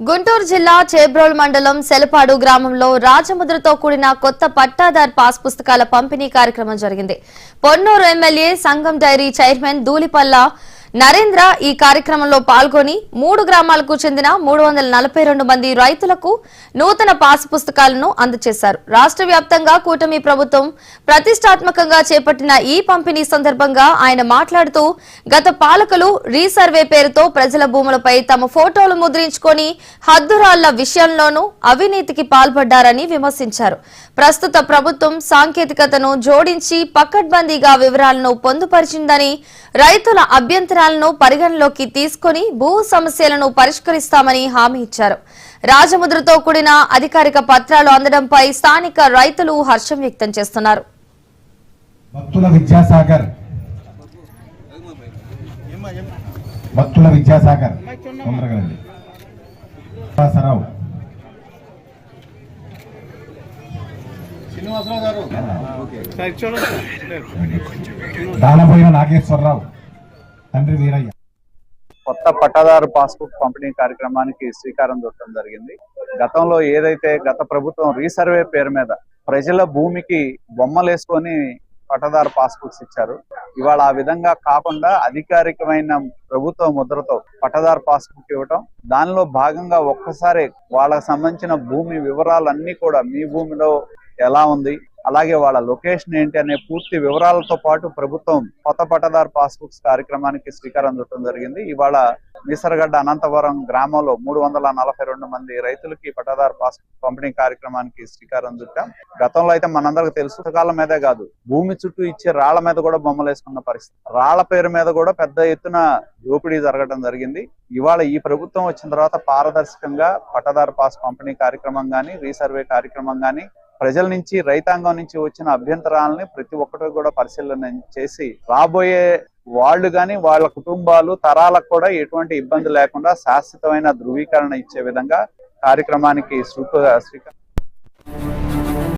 గుంటూరు జిల్లా చేబ్రోల్ మండలం సెలపాడు గ్రామంలో రాజముద్రతో కూడిన కొత్త పట్టాదార్ పాస్ పుస్తకాల పంపిణీ కార్యక్రమం జరిగింది. పొన్నూరు ఎమ్మెల్యే సంఘం డైరీ చైర్మన్ దూలిపల్ల నరేంద్ర ఈ కార్యక్రమంలో పాల్గొని మూడు గ్రామాలకు చెందిన మూడు వందల నలభై రెండు మంది రైతులకు నూతన పాస్ పుస్తకాలను అందజేశారు. రాష్ట్ర వ్యాప్తంగా కూటమి ప్రభుత్వం ప్రతిష్టాత్మకంగా చేపట్టిన ఈ పంపిణీ సందర్భంగా ఆయన మాట్లాడుతూ గత పాలకులు రీసర్వే పేరుతో ప్రజల భూములపై తమ ఫోటోలు ముద్రించుకొని హద్దురాళ్ళ విషయంలోనూ అవినీతికి పాల్పడ్డారని విమర్శించారు. ప్రస్తుత ప్రభుత్వం సాంకేతికతను జోడించి పకడ్బందీగా వివరాలను పొందుపరిచిందని రైతుల అభ్యంతరాలను పరిగణలోకి తీసుకొని భూ సమస్యలను పరిష్కరిస్తామని హామీ ఇచ్చారు. రాజముద్రతో కూడిన అధికారిక పత్రాలు అందడంపై స్థానిక రైతులు హర్షం వ్యక్తం చేస్తున్నారు. భక్తుల విద్యాసాగర్. భక్తుల విద్యాసాగర్. శ్రీనివాసరావు. దానబోయిన నాగేశ్వరరావు. తండ్రి వీరయ్య. కొత్త పట్టాదారు పాస్బుక్ పంపిణీ కార్యక్రమానికి శ్రీకారం చుట్టడం జరిగింది. గతంలో ఏదైతే గత ప్రభుత్వం రీసర్వే పేరు మీద ప్రజల భూమికి బొమ్మలు వేసుకొని పట్టాదారు పాస్బుక్స్ ఇచ్చారు ఇవాళ ఆ విధంగా కాకుండా అధికారికమైన ప్రభుత్వ ముద్రతో పట్టాదారు పాస్బుక్ ఇవ్వటం దానిలో భాగంగా ఒక్కసారి వాళ్ళకి సంబంధించిన భూమి వివరాలన్నీ కూడా మీ భూమిలో ఎలా ఉంది అలాగే వాళ్ళ లొకేషన్ ఏంటి అనే పూర్తి వివరాలతో పాటు ప్రభుత్వం కొత్త పట్టదారు పాస్బుక్స్ కార్యక్రమానికి శ్రీకారం చుట్టడం జరిగింది. ఇవాళ నిసరగడ్డ అనంతవరం గ్రామంలో మూడు వందల నలభై రెండు మంది రైతులకి పట్టదారు పాస్బుక్ పంపిణీ కార్యక్రమానికి శ్రీకారం చుట్టాం. గతంలో అయితే మనందరికి తెలుసు పుస్తకాల మీదే కాదు. భూమి చుట్టూ ఇచ్చే రాళ్ళ మీద కూడా బొమ్మలు వేసుకున్న పరిస్థితి. రాళ్ళ పేరు మీద కూడా పెద్ద ఎత్తున దోపిడీ జరగడం జరిగింది. ఇవాళ ఈ ప్రభుత్వం వచ్చిన తర్వాత పారదర్శకంగా పట్టదారు పాస్ పంపిణీ కార్యక్రమం గాని రీసర్వే కార్యక్రమం గాని ప్రజల నుంచి రైతాంగం నుంచి వచ్చిన అభ్యంతరాలని ప్రతి ఒక్కటి కూడా పరిశీలన చేసి రాబోయే వాళ్ళు గాని వాళ్ళ కుటుంబాలు తరాలకు కూడా ఎటువంటి ఇబ్బంది లేకుండా శాశ్వతమైన ధృవీకరణ ఇచ్చే విధంగా కార్యక్రమానికి శ్రీకారం